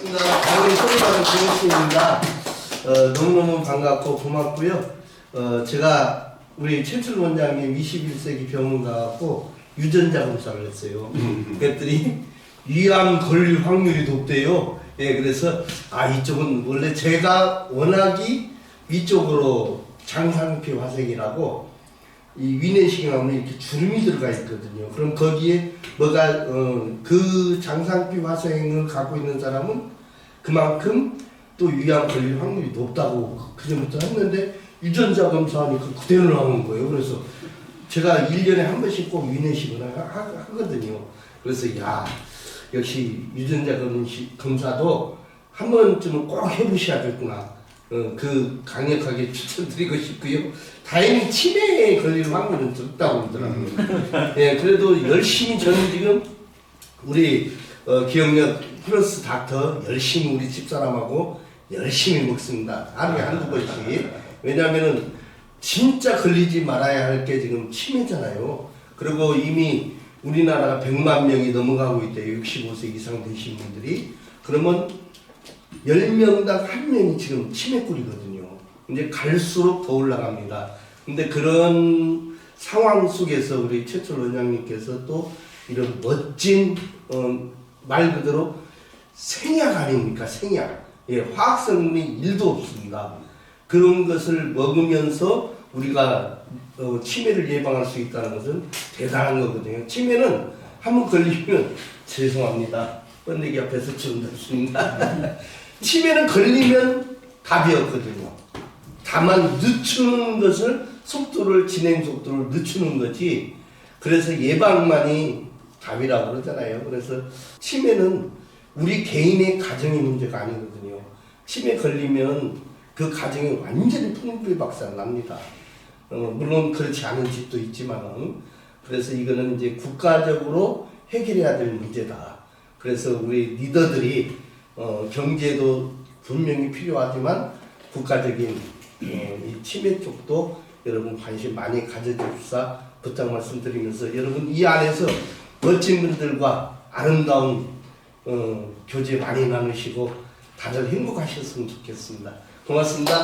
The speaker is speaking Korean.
반갑습니다. 당연히 소리가는 김호수입니다. 어, 너무너무 반갑고 고맙고요. 어, 제가 우리 최철 원장님 21세기 병원 가갖고 유전자 검사를 했어요. 그랬더니 위암 걸릴 확률이 높대요. 예, 그래서 아 이쪽은 원래 제가 워낙이 위쪽으로 장상피 화색이라고 이 위내시경 하면 이렇게 주름이 들어가 있거든요. 그럼 거기에 뭐가 어, 그 장상피 화생을 갖고 있는 사람은 그만큼 또 위암 걸릴 확률이 높다고 그전부터 했는데 유전자 검사하니까 그대로 나오는 거예요. 그래서 제가 1년에 한 번씩 꼭 위내시경을 하, 하- 하거든요. 그래서 야 역시 유전자 검사도 한 번쯤은 꼭 해보셔야겠구나. 어, 그 강력하게 추천드리고 싶고요. 다행히 치매에 걸릴 확률은 적다고 그러더라고요. 예, 그래도 열심히 저는 지금 우리 어, 기억력 플러스 닥터 열심히 우리 집사람하고 열심히 먹습니다. 하루에 한두 번씩. 왜냐면은 진짜 걸리지 말아야 할 게 지금 치매잖아요. 그리고 이미 우리나라가 100만 명이 넘어가고 있대요. 65세 이상 되신 분들이. 그러면 10명당 한 명이 지금 치매꿀이거든요. 이제 갈수록 더 올라갑니다. 근데 그런 상황 속에서 우리 최철 원장님께서 또 이런 멋진 어, 말 그대로 생약 아닙니까? 생약. 예, 화학 성분이 1도 없습니다. 그런 것을 먹으면서 우리가 어, 치매를 예방할 수 있다는 것은 대단한 거거든요. 치매는 한번 걸리면 죄송합니다. 번데기 앞에서 좀 덥습니다. 치매는 걸리면 답이 없거든요. 다만 늦추는 것을 속도를 진행 속도를 늦추는 거지. 그래서 예방만이 답이라고 그러잖아요. 그래서 치매는 우리 개인의 가정의 문제가 아니거든요. 치매 걸리면 그 가정이 완전히 풍비박산 납니다. 어, 물론 그렇지 않은 집도 있지만은 그래서 이거는 이제 국가적으로 해결해야 될 문제다. 그래서 우리 리더들이 어, 경제도 분명히 필요하지만 국가적인 어, 이 치매 쪽도 여러분 관심 많이 가져주십사 부탁 말씀드리면서 여러분 이 안에서 멋진 분들과 아름다운 어, 교제 많이 나누시고 다들 행복하셨으면 좋겠습니다. 고맙습니다.